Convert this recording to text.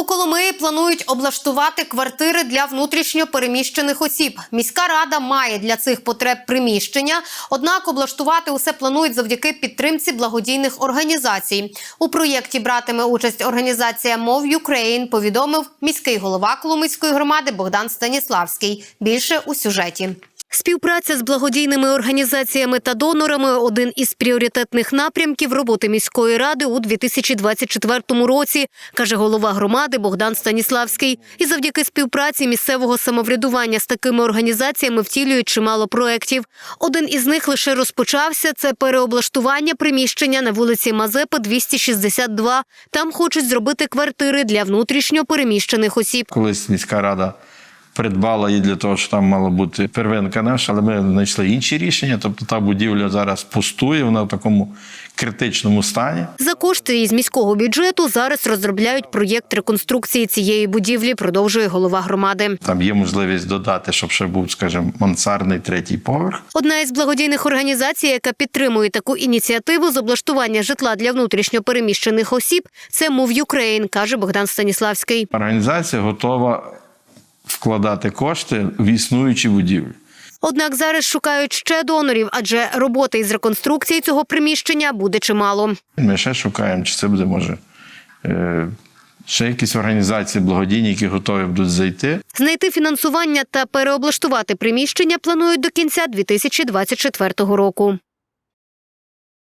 У Коломиї планують облаштувати квартири для внутрішньо переміщених осіб. Міська рада має для цих потреб приміщення. Однак облаштувати усе планують завдяки підтримці благодійних організацій. У проєкті братиме участь організація Мов Ukraine, повідомив міський голова Коломийської громади Богдан Станіславський. Більше у сюжеті. Співпраця з благодійними організаціями та донорами один із пріоритетних напрямків роботи міської ради у 2024 році, каже голова громади Богдан Станіславський. І завдяки співпраці місцевого самоврядування з такими організаціями втілюють чимало проєктів. Один із них лише розпочався. Це переоблаштування приміщення на вулиці Мазепи 262. Там хочуть зробити квартири для внутрішньо переміщених осіб. Колись міська рада придбала її для того, що там мала бути первинка наша, але ми знайшли інші рішення. Тобто та будівля зараз пустує, вона в такому критичному стані. За кошти із міського бюджету зараз розробляють проєкт реконструкції цієї будівлі. Продовжує голова громади. Там є можливість додати, щоб ще був, скажімо, мансардний третій поверх. Одна із благодійних організацій, яка підтримує таку ініціативу з облаштування житла для внутрішньо переміщених осіб, це Move Ukraine, каже Богдан Станіславський. Організація готова вкладати кошти в існуючі будівлі. Однак зараз шукають ще донорів, адже роботи із реконструкції цього приміщення буде чимало. Ми ще шукаємо, чи це буде може. е, Ще якісь організації благодійні, які готові будуть зайти. Знайти фінансування та переоблаштувати приміщення планують до кінця 2024 року.